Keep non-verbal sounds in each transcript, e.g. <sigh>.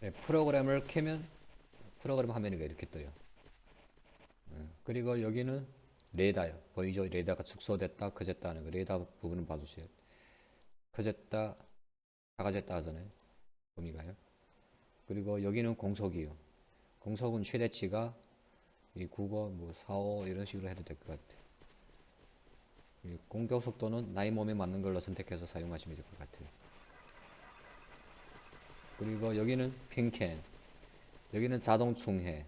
네, 프로그램을 켜면 프로그램 화면이 이렇게 떠요. 음, 그리고 여기는 레이더요. 보이죠? 레이더가 축소됐다, 커졌다 하는 거. 레이더 부분은 봐주세요. 커졌다, 작아졌다 하잖아요. 범위가요. 그리고 여기는 공속이요. 공속은 최대치가 이 국어, 뭐 4, 5 이런 식으로 해도 될 것 같아요. 이 공격 속도는 나의 몸에 맞는 걸로 선택해서 사용하시면 될 것 같아요. 그리고 여기는 핑캔, 여기는 자동 충해,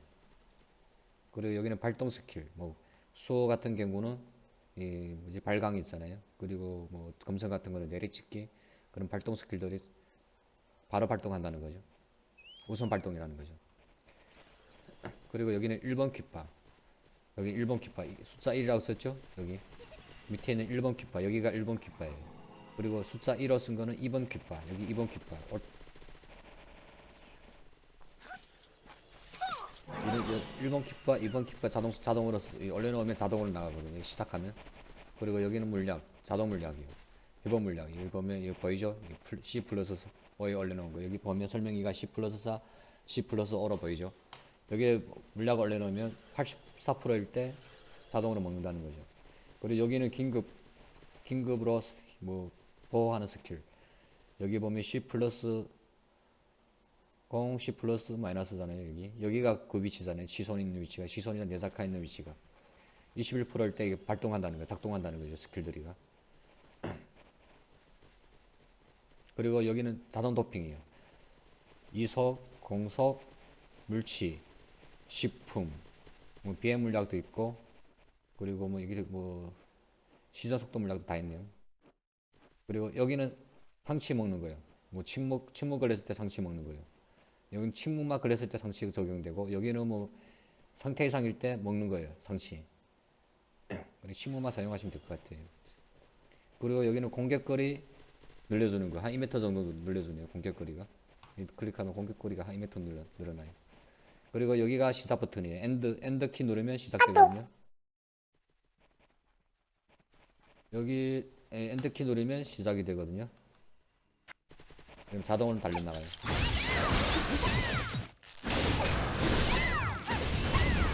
그리고 여기는 발동 스킬, 뭐 수호 같은 경우는 이 뭐지 발광이 있잖아요. 그리고 뭐 검성 같은 거는 내리찍기 그런 발동 스킬들이 바로 발동한다는 거죠. 우선 발동이라는 거죠. 그리고 여기는 1번 키파. 여기 1번 키파. 이 숫자 1이라고 썼죠? 여기. 밑에 있는 1번 키파. 여기가 1번 키파예요. 그리고 숫자 1로 쓴 거는 2번 키파. 여기 2번 키파. 어, 이런 1번 키파, 2번 키파 자동 자동으로 올려놓으면 자동으로 나가거든요. 시작하면. 그리고 여기는 물약, 자동 물약이요. 2번 물약. 여기 보면 이거 보이죠? C 플러스 5에 올려놓은 거. 여기 보면 설명이가 C 플러스 4, C 플러스 5로 보이죠? 여기에 물약 올려놓으면 84%일 때 자동으로 먹는다는 거죠. 그리고 여기는 긴급, 긴급으로 스- 뭐 보호하는 스킬. 여기 보면 C 플러스 0, C 플러스 마이너스잖아요, 여기. 여기가 그 위치잖아요. 시선 있는 위치가. 시선이나 내사카 있는 위치가. 21%일 때 이게 발동한다는 거, 작동한다는 거죠, 스킬들이가. <clears throat> 그리고 여기는 자동 도핑이에요. 이속, 공속, 물치, 식품, 뭐 비행 물약도 있고, 그리고 뭐 이게 뭐 시전 속도 물약도 다 있네요. 그리고 여기는 상치 먹는 거예요. 뭐 침묵, 침묵 걸렸을 때 상치 먹는 거예요. 여기는 침묵만 걸렸을 때 상치 적용되고, 여기는 뭐 상태 이상일 때 먹는 거예요, 상치. 그리고 침묵만 사용하시면 될 것 같아요. 그리고 여기는 공격거리 늘려주는 거. 한 2m 정도 늘려주네요, 공격거리가. 이 클릭하면 공격거리가 한 2m 늘어, 늘어나요. 그리고 여기가 시작 버튼이에요. 엔드, 엔드 키 누르면 시작되거든요. 여기 에, 엔드 키 누르면 시작이 되거든요. 그럼 자동으로 달려 나가요.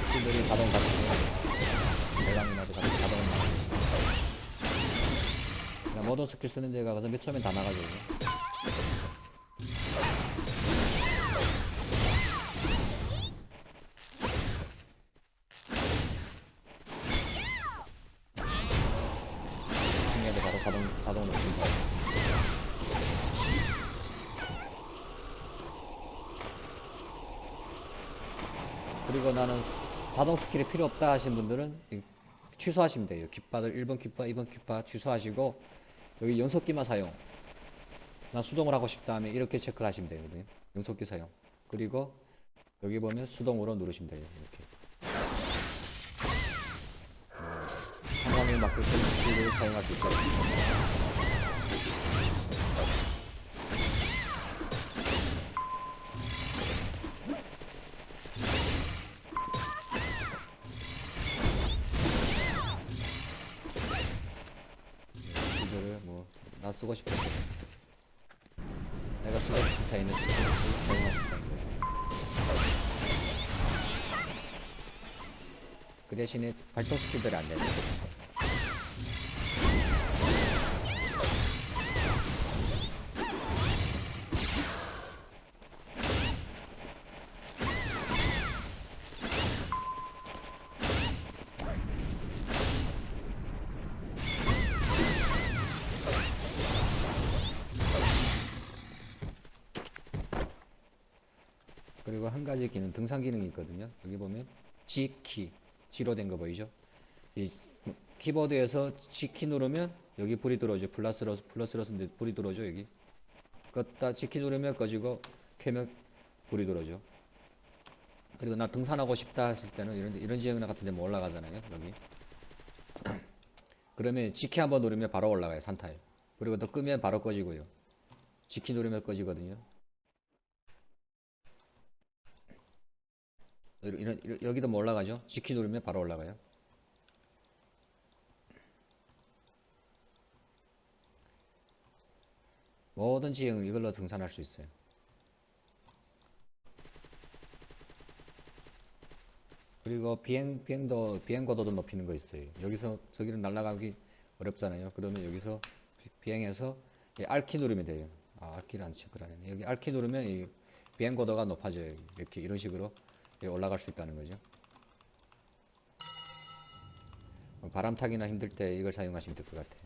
스킬들이 자동 같은 대강이나도 자동 자동으로 나가요. 그냥 모든 스킬 쓰는 데가 가서 맨 처음엔 다. 이게. 중요한데 바로 자동 자동으로 씁니다. 그리고 나는 자동 스킬이 필요 없다 하시는 분들은 이- 취소하시면 돼요. 깃발을 1번 깃발, 2번 깃발 취소하시고 여기 연속기만 사용. 나 수동을 하고 싶다 하면 이렇게 체크를 하시면 되거든요. 연속기 사용. 그리고 여기 보면 수동으로 누르시면 돼요. 이렇게. 어, 상황에 맞게 스킬을 사용할 수 있어요. 쓰고 거. 내가 쓰고 싶은 거죠. 그 대신에 발동 스킬들이 안 되는 거죠. 그리고 한 가지 기능, 등산 기능이 있거든요. 여기 보면 G 키, G로 된 거 보이죠? 이 키보드에서 G 키 누르면 여기 불이 들어오죠. 플러스로 쓰는데 불이 들어오죠. 여기. 껐다 G 키 누르면 꺼지고 켜면 불이 들어오죠. 그리고 나 등산하고 싶다 하실 때는 이런 데- 이런 지역 같은 데 뭐 올라가잖아요. 여기. <clears throat> 그러면 G 키 한번 누르면 바로 올라가요. 산타에. 그리고 또 끄면 바로 꺼지고요. G 키 누르면 꺼지거든요. 이런, 이런, 여기도 뭐 올라가죠? 지키 누르면 바로 올라가요. 모든 지형을 이걸로 등산할 수 있어요. 그리고 비행 비행도 비행 고도도 높이는 거 있어요. 여기서 저기로 날아가기 어렵잖아요. 그러면 여기서 비행해서 알키 누르면 돼요. 아, 알키를 안 체크를 하네. 여기 알키 누르면 이 비행 고도가 높아져요. 이렇게 이런 식으로 올라갈 수 있다는 거죠. 뭐 바람타기나 힘들 때 이걸 사용하시면 될 것 같아요.